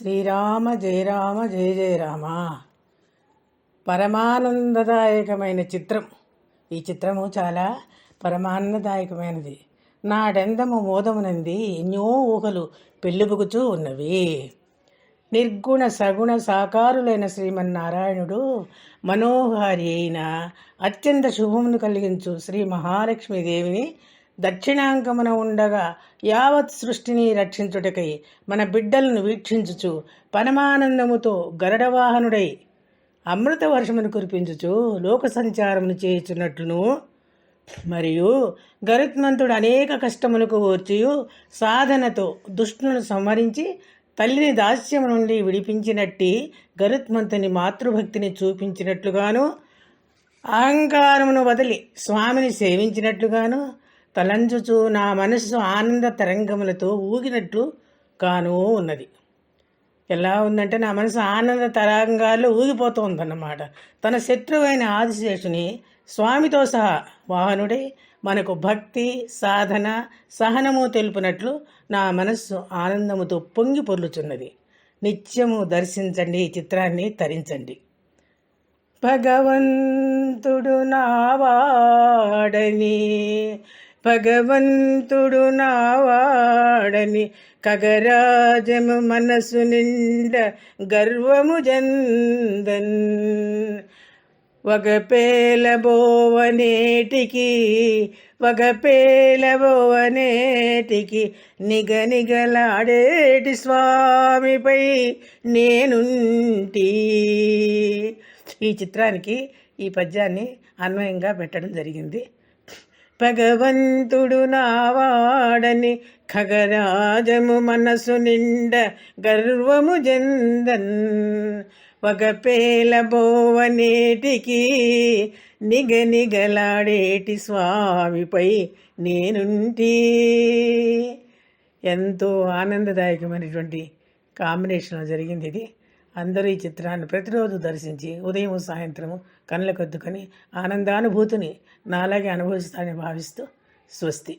శ్రీరామ జయ రామ జయ జయ రామ. పరమానందదాయకమైన చిత్రం. ఈ చిత్రము చాలా పరమానందదాయకమైనది. నాడెందము మోదమునంది ఎన్నో ఊహలు పెళ్ళిబుగుచూ ఉన్నవి. నిర్గుణ సగుణ సాకారులైన శ్రీమన్నారాయణుడు మనోహారి అయిన అత్యంత శుభమును కలిగించు శ్రీ మహాలక్ష్మీదేవిని దక్షిణాంకమున ఉండగా యావత్ సృష్టిని రక్షించుటకై మన బిడ్డలను వీక్షించుచు పరమానందముతో గరుడవాహనుడై అమృత వర్షమును కురిపించుచు లోక సంచారమును చేయుచున్నట్లును. మరియు గరుత్మంతుడు అనేక కష్టములకు ఓర్చియు సాధనతో దుష్టును సంహరించి తల్లిని దాస్యము నుండి విడిపించినట్టి గరుత్మంతుని మాతృభక్తిని చూపించినట్లుగాను అహంకారమును వదిలి స్వామిని సేవించినట్లుగాను తలంజుచూ నా మనస్సు ఆనంద తరంగములతో ఊగినట్లు కాను ఉన్నది. ఎలా ఉందంటే నా మనసు ఆనంద తరంగాల్లో ఊగిపోతుందన్నమాట. తన శత్రువైన ఆదిశేషుని స్వామితో సహా వాహనుడే మనకు భక్తి సాధన సహనము తెలుపునట్లు నా మనస్సు ఆనందముతో పొంగి పొర్లుచున్నది. నిత్యము దర్శించండి ఈ చిత్రాన్ని తరించండి. భగవంతుడు నావాడని భగవంతుడు నావాడని కగరాజము మనసు నిండ గర్వము జందన్. వగపేలబోవనేటికి వగపేలబోవనేటికి నిగ నిగలాడేటి స్వామిపై నేనుంటి. ఈ చిత్రానికి ఈ పద్యాన్ని అన్వయంగా పెట్టడం జరిగింది. భగవంతుడు నావాడని ఖగరాజము మనసు నిండ గర్వము జందన్. వగపేల బోవనేటికి నిగనిగలాడేటి స్వామిపై నేనుంటి. ఎంతో ఆనందదాయకమైనటువంటి కాంబినేషన్లో జరిగింది ఇది. అందరూ ఈ చిత్రాన్ని ప్రతిరోజు దర్శించి ఉదయం సాయంత్రము కళ్ళకొద్దుకొని ఆనందానుభూతిని నాలాగే అనుభవిస్తానని భావిస్తూ స్వస్తి.